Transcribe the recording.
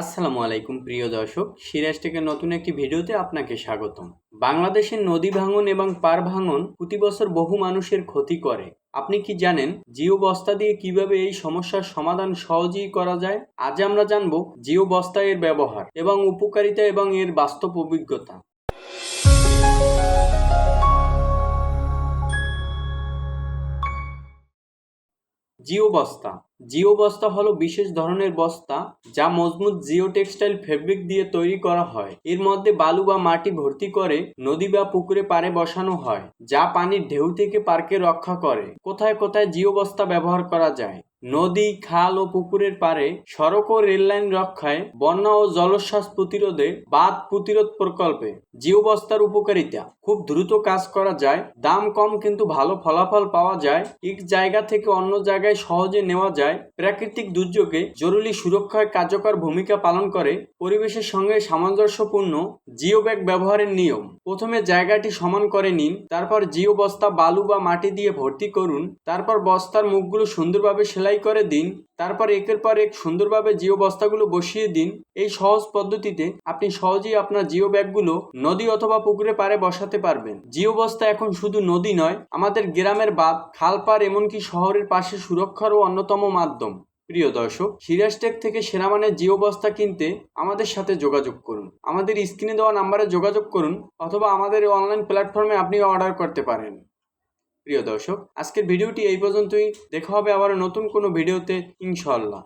আসসালামু আলাইকুম, প্রিয় দর্শক। সিরাজ থেকে নতুন একটি ভিডিওতে আপনাকে স্বাগতম। বাংলাদেশের নদী ভাঙন এবং পার ভাঙন প্রতি বছর বহু মানুষের ক্ষতি করে। আপনি কি জানেন জিও বস্তা দিয়ে কীভাবে এই সমস্যার সমাধান সহজেই করা যায়? আজ আমরা জানব জিও বস্তা এর ব্যবহার এবং উপকারিতা এবং এর বাস্তব অভিজ্ঞতা। জিও বস্তা জিও বস্তা হলো বিশেষ ধরনের বস্তা যা মজবুত জিও টেক্সটাইল ফেব্রিক দিয়ে তৈরি করা হয়। এর মধ্যে বালু বা মাটি ভর্তি করে নদী বা পুকুরে পাড়ে বসানো হয়, যা পানির ঢেউ থেকে পার্কে রক্ষা করে। কোথায় কোথায় জিও বস্তা ব্যবহার করা যায়? নদী, খাল ও পুকুরের পাড়ে সড়ক ও রেললাইন রক্ষায় বন্যা ও জলোচ্ছ্বাস প্রতিরোধে বাঁধ প্রতিরোধ প্রকল্পে জিও বস্তার উপকারিতা। খুব দ্রুত কাজ করা যায়, দাম কম কিন্তু ভালো ফলাফল পাওয়া যায় এক জায়গা থেকে অন্য জায়গায় সহজে নেওয়া যায়, প্রাকৃতিক দুর্যোগে জরুরি সুরক্ষায় কার্যকর ভূমিকা পালন করে, পরিবেশের সঙ্গে সামঞ্জস্যপূর্ণ জিও ব্যাগ ব্যবহারের নিয়ম। প্রথমে জায়গাটি সমান করে নিন, তারপর জিও বস্তা বালু বা মাটি দিয়ে ভর্তি করুন, তারপর বস্তার মুখগুলো সুন্দরভাবে সেলাই করে দিন, তারপর একের পর এক সুন্দরভাবে জিও বস্তাগুলো বসিয়ে দিন। এই সহজ পদ্ধতিতে আপনি সহজেই আপনার জিও ব্যাগগুলো নদী অথবা পুকুরে পাড়ে বসাতে পারবেন। জিও বস্তা এখন শুধু নদী নয়, আমাদের গ্রামের বাঁধ, খালপাড় এমনকি শহরের পাশে সুরক্ষারও অন্যতম মাধ্যম। প্রিয় দর্শক সিরাজটেক থেকে সেরামানের জিও বস্তা কিনতে আমাদের সাথে যোগাযোগ করুন। আমাদের স্ক্রিনে দেওয়া নাম্বারে যোগাযোগ করুন অথবা আমাদের অনলাইন প্ল্যাটফর্মে আপনি অর্ডার করতে পারেন। প্রিয় দর্শক আজকের ভিডিওটি এই পর্যন্তই। দেখা হবে আবার নতুন কোনো ভিডিওতে ইনশাল্লাহ